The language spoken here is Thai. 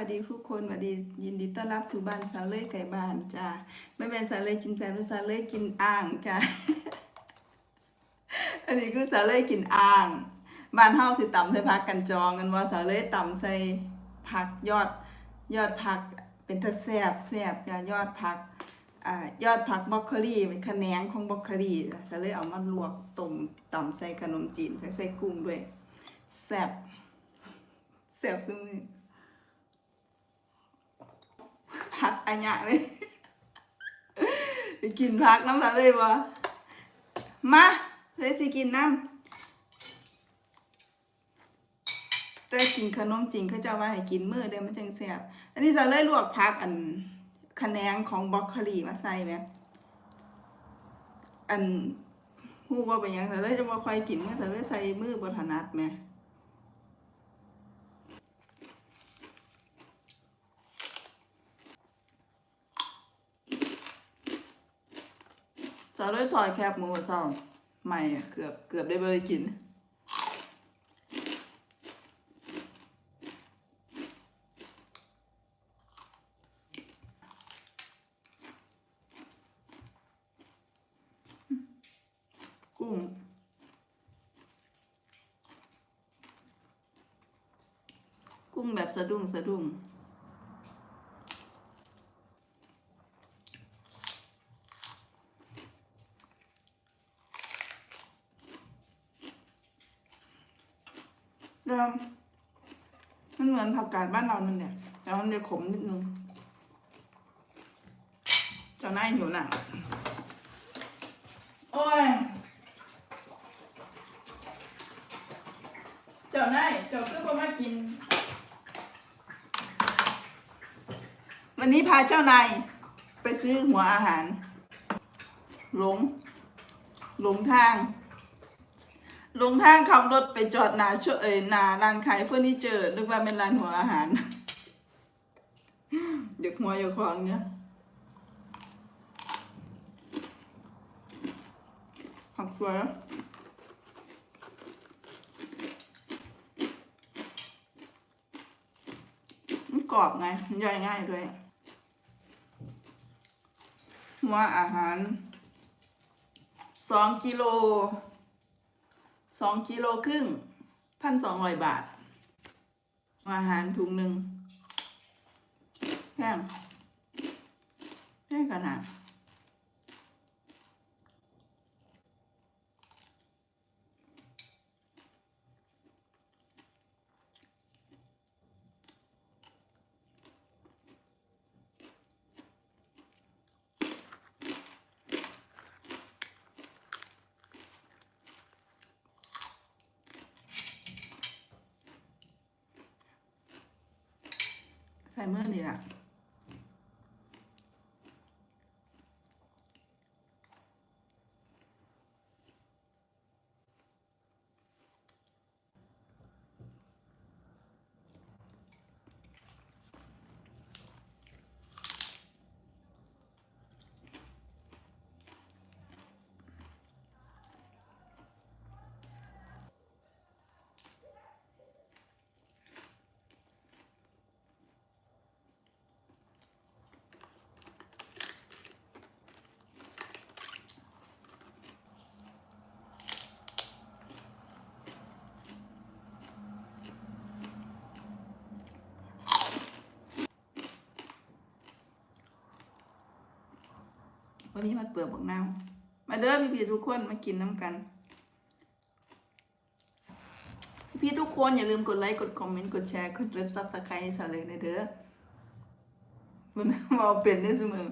วัสดีทุกคนสวัสดียินดีต้อนรับสู่บ้านสาวเล่ยไก่บ้านจ้าไม่เป็นสาวเล่ยกินแซมหรือสาวเล่ยกินอ่างจ้าอันนี้คือสาวเล่ยกินอ่างบ้านเฮาสิต่ำใส่ผักกันจองกันว่าสาวเล่ยต่ำใส่ผักยอดยอดผักเป็นตะแซบแซบจ้ายอดผักอ่ายอดผักบรอกโคลีเป็นขแขนงของบรอกโคลีสาวเล่ยเอามาลวกต้มต่ำใส่ขนมจีนใส่กุ้งด้วยแซบแซบซึ่ง พักอันยะเลยไปกินพักน้ำตาเลยบ่มาเลยสิกินน้ำแต่กินขนมจริงเขาเจะว่าให้กินมื้อเดียวมันจังแซ่บอันนี้จะเลยลวกพักอันคะแนงของบรอกโคลีมาใส่ไหมอันฮู้ว่าเป็นยังแต่เลยจะบ่ค่อยกินเมื่อแต่เลยใส่มือบ่ถนัดแหม จะเลยถอยแคบหมูสองใหม่เกือบเกือบได้เบยกินกุ้งกุ้งแบบสะดุ้งสะดุ้ง แล้วมันเหมือนผักกาดบ้านเรานั่นเนี่ย แต่มันจะขมนิดนึงเจ้านายหิวหนังโอ้ยเจ้านายเจ้าคือบ่มากิน วันนี้พาเจ้านายไปซื้อหัวอาหาร หลง หลงทาง ลงทางขับรถไปจอดหนาช่วยเอ่ยหนาร้านขายเฟอร์นิเจอร์นึกว่าเป็นร้านหัวอาหารเด็กหัวอยู่ของเนี้ยผักสวยมันกรอบไงมันย่อยง่ายด้วย หัวอาหารสองกิโล สองกิโลครึ่งพันสองร้อยบาท อาหารถุงหนึ่งแพงแพงขนาด ใส่เมื่อนี่แหละ วันนี้มันเปลือกบักนาวมาเด้อพี่พี่ๆทุกคนมากินน้ำกัน พี่ๆทุกคนอย่าลืมกดไลค์กดคอมเมนต์กดแชร์กดเลิฟซับสไครต์ให้สาเลยนะเด้อมันเอกเป็นได้เสมอ